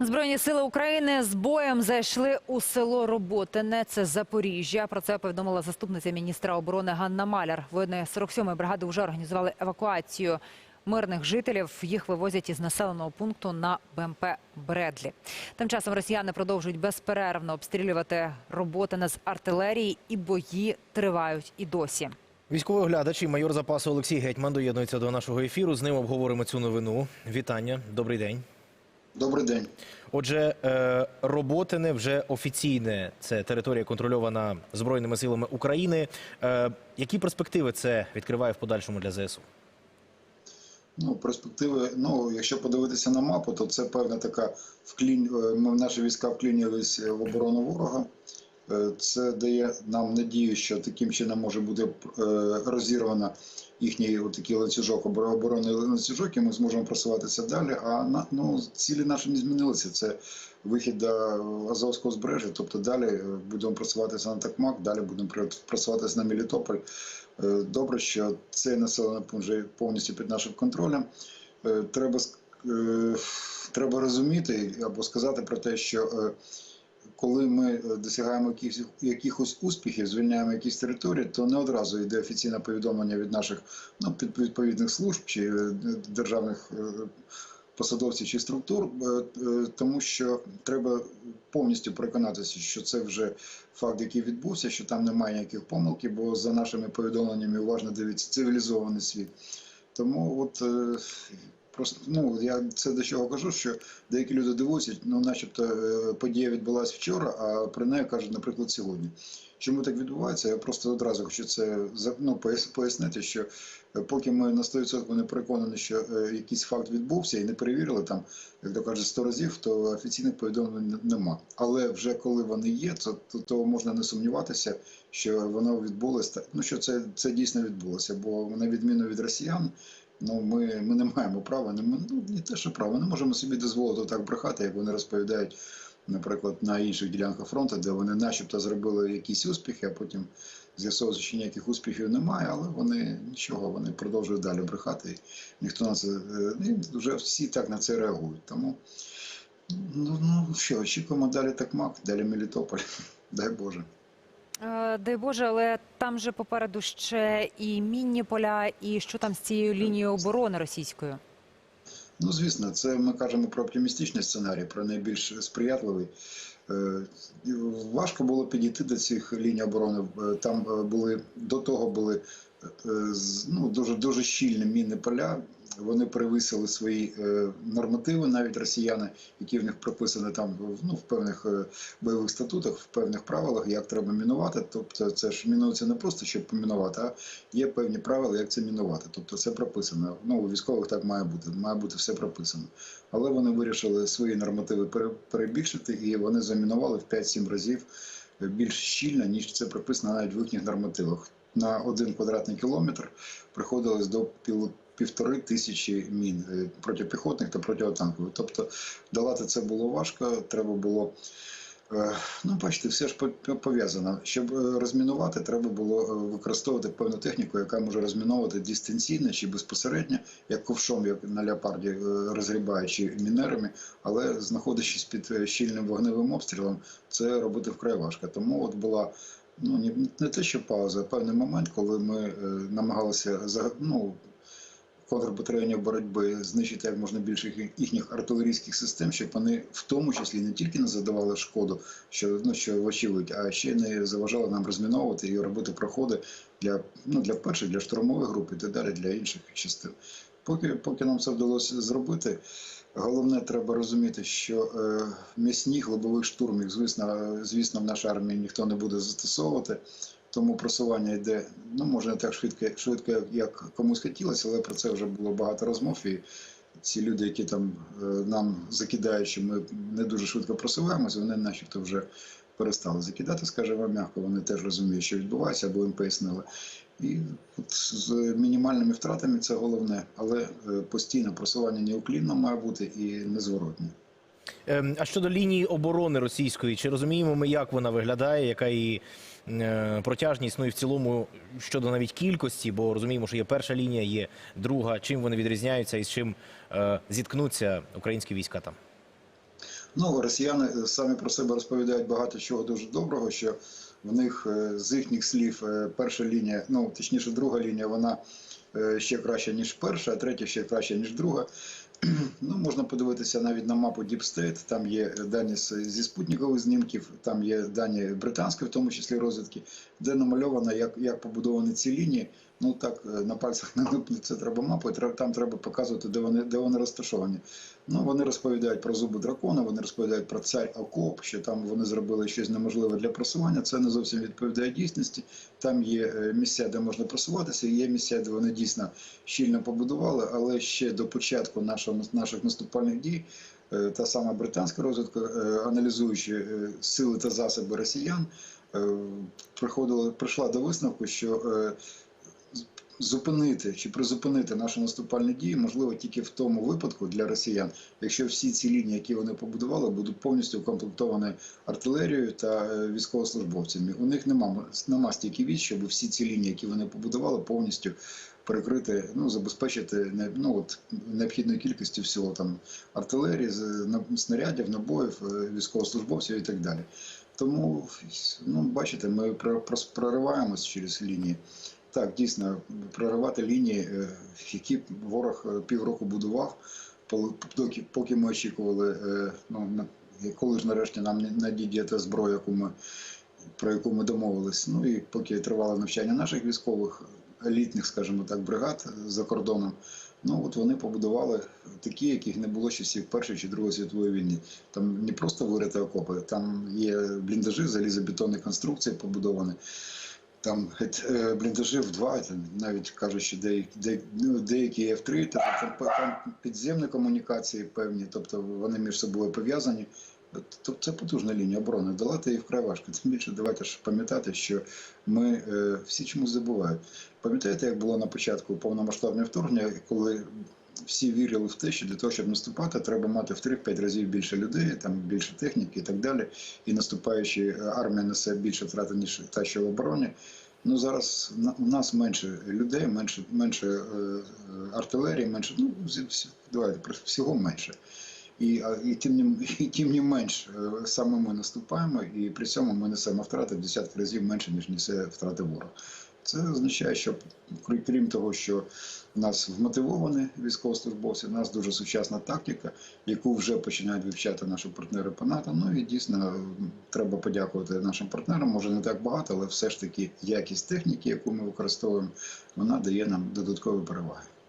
Збройні сили України з боєм зайшли у село Роботине. Це Запоріжжя. Про це повідомила заступниця міністра оборони Ганна Маляр. Воїни 47-ї бригади вже організували евакуацію мирних жителів. Їх вивозять із населеного пункту на БМП Бредлі. Тим часом росіяни продовжують безперервно обстрілювати Роботине з артилерії, і бої тривають і досі. Військовий оглядач і майор запасу Олексій Гетьман доєднується до нашого ефіру. З ним обговоримо цю новину. Вітання, добрий день. Добрий день. Отже, е, Роботине вже офіційне. Це територія контрольована збройними силами України. Е, Які перспективи це відкриває в подальшому для ЗСУ? Ну, перспективи, ну, якщо подивитися на мапу, то це певна така вклінь, е, наші війська вклінювались в оборону ворога. Е, Це дає нам надію, що таким чином може бути е, розірвано їхній такий ланцюжок, оборо- оборонний ланцюжок, і ми зможемо просуватися далі. А на, ну, цілі наші не змінилися. Це вихід до Азовського збережжя, тобто далі е, будемо просуватися на Такмак, далі будемо просуватися на Мелітополь. Добре, що цей населений пункт вже повністю під нашим контролем. Треба, треба розуміти або сказати про те, що коли ми е, досягаємо якихось, якихось успіхів, звільняємо якісь території, то не одразу йде офіційне повідомлення від наших ну, відповідних служб чи е, державних е, посадовців чи структур, тому що треба повністю переконатися, що це вже факт, який відбувся, що там немає ніяких помилки, бо за нашими повідомленнями уважно дивиться цивілізований світ. Тому от просто ну я це до чого кажу, що деякі люди дивуються, ну, начебто е, подія відбулася вчора, а про неї кажуть, наприклад, сьогодні. Чому так відбувається? Я просто одразу хочу це ну, пояснити, що е, поки ми на 100% не переконані, що е, якийсь факт відбувся і не перевірили там, як то кажуть, 100 разів, то офіційних повідомлень нема. Але вже коли вони є, то, то, то можна не сумніватися, що воно відбулося. Ну що це, це дійсно відбулося, бо на відміну від росіян. Ну, ми, ми не маємо права, не, ну, не те, що право, не можемо собі дозволити так брехати, як вони розповідають, наприклад, на інших ділянках фронту, де вони начебто зробили якісь успіхи, а потім з'ясовується, що ніяких успіхів немає, але вони нічого, вони продовжують далі брехати. Ніхто на це е, і вже всі так на це реагують. Тому ну, ну що, очікуємо далі Такмак, далі Мелітополь. Дай Боже. Е, Дай Боже, але там же попереду ще і мінні поля, і що там з цією лінією оборони російською. Ну, звісно, це ми кажемо про оптимістичний сценарій, про найбільш сприятливий. Е, Важко було підійти до цих ліній оборони. Е, Там були до того були ну, дуже дуже щільні мінні поля. Вони перевисили свої е, нормативи, навіть росіяни, які в них прописані там ну, в певних е, бойових статутах, в певних правилах, як треба мінувати. Тобто, це ж мінується не просто щоб помінувати, а є певні правила, як це мінувати. Тобто це прописано. Ну, у військових так має бути, має бути все прописано. Але вони вирішили свої нормативи пере- перебільшити, і вони замінували в 5-7 разів більш щільно, ніж це прописано навіть в їхніх нормативах. На один квадратний кілометр приходилось до пів, півтори тисячі мін е, протипіхотних та протитанкових. Тобто долати це було важко, треба було. Е, Ну, бачите, все ж по- пов'язано. Щоб е, розмінувати, треба було використовувати певну техніку, яка може розміновувати дистанційно чи безпосередньо, як ковшом, як на леопарді, розгрібаючи мінерами, але знаходячись під щільним вогневим обстрілом, це робити вкрай важко. Тому от була ну не, те, що пауза, а певний момент, коли ми намагалися ну, контрбатарейної боротьби знищити як можна більше їхніх артилерійських систем, щоб вони в тому числі не тільки не задавали шкоду, що ну що вочевидь, а ще не заважали нам розміновувати і робити проходи для ну для перших, для штурмових груп і так далі для інших частин. Поки поки нам це вдалося зробити. Головне, треба розуміти, що е, м'ясні глибових штурмів, звісно, звісно, в нашій армії ніхто не буде застосовувати. Тому просування йде, ну може не так швидко, швидко, як- комусь хотілося, але про це вже було багато розмов. І ці люди, які там е, нам закидають, що ми не дуже швидко просуваємося, вони начебто вже перестали закидати, скажімо м'яко. Вони теж розуміють, що відбувається, або їм пояснили. І от з мінімальними втратами це головне, але е, постійно просування неуклінно має бути і незворотне. Ем, А щодо лінії оборони російської, чи розуміємо ми, як вона виглядає, яка її е, протяжність, ну і в цілому щодо навіть кількості, бо розуміємо, що є перша лінія, є друга. Чим вони відрізняються і з чим е, зіткнуться українські війська там? Ну, росіяни е, самі про себе розповідають багато чого дуже доброго, що в них з їхніх слів перша лінія, ну точніше, друга лінія, вона ще краща, ніж перша, а третя ще краща, ніж друга. Ну, можна подивитися навіть на мапу Deep State, там є дані зі спутникових знімків, там є дані британської, в тому числі розвідки, де намальовано, як, як побудовані ці лінії. Ну так, е, на пальцях не липлють, це треба треба- там треба показувати, де вони, де вони розташовані. Ну, вони розповідають про зуби дракона, вони розповідають про царь Окоп, що там вони зробили щось неможливе для просування. Це не зовсім відповідає дійсності. Там є е, місця, де можна просуватися, є місця, де вони дійсно щільно побудували, але ще до початку нашого, наших наступальних дій. е, Та сама британська розвідка, аналізуючи сили та засоби росіян, приходила, прийшла до висновку, що зупинити чи призупинити наші наступальні дії можливо тільки в тому випадку для росіян, якщо всі ці лінії, які вони побудували, будуть повністю укомплектовані артилерією та е, військовослужбовцями. У них нема, нема стільки військ, щоб всі ці лінії, які вони побудували, повністю перекрити, ну забезпечити ну, от, необхідною кількістю всього там артилерії, снарядів, набоїв, е, військовослужбовців і так далі. Тому, ну, бачите, ми про- прориваємось через лінії. Так, дійсно, проривати лінії, е, які ворог е, півроку будував, доки- поки ми очікували, е, ну, коли ж нарешті нам надійде зброю, яку ми, про яку ми домовились. Ну і поки тривало навчання наших військових, елітних, скажімо так, бригад за кордоном. Ну от вони побудували такі, яких не було всіх Першої чи Другої світової війни. Там не просто вириті окопи, там є бліндажі, залізобетонні конструкції побудовані. Там е, бліндажі в два, навіть кажуть, що деякі, де, ну, деякі F3, тобто там, там підземні комунікації певні, тобто вони між собою пов'язані. Тобто це потужна лінія оборони. Долати її вкрай важко. Тим більше давайте ж пам'ятати, що ми е, всі чомусь забувають. Пам'ятаєте, як було на початку повномасштабне вторгнення, коли всі вірили в те, що для того, щоб наступати, треба мати в 3-5 разів більше людей, там більше техніки і так далі. І наступаючи е, армія несе більше втрати, ніж та, що в обороні. Ну зараз у нас менше людей, менше, менше е, артилерії, менше, ну давайте всього менше. І, і, тим і тим не менш е, саме ми наступаємо, і при цьому ми несемо втрати в десятки разів менше, ніж несе втрати ворог. Це означає, що крім- того, що нас вмотивовані військовослужбовці, у нас дуже сучасна тактика, яку вже починають вивчати наші партнери по НАТО. Ну і дійсно треба подякувати нашим партнерам. Може не так багато, але все ж таки якість техніки, яку ми використовуємо, вона дає нам додаткові переваги.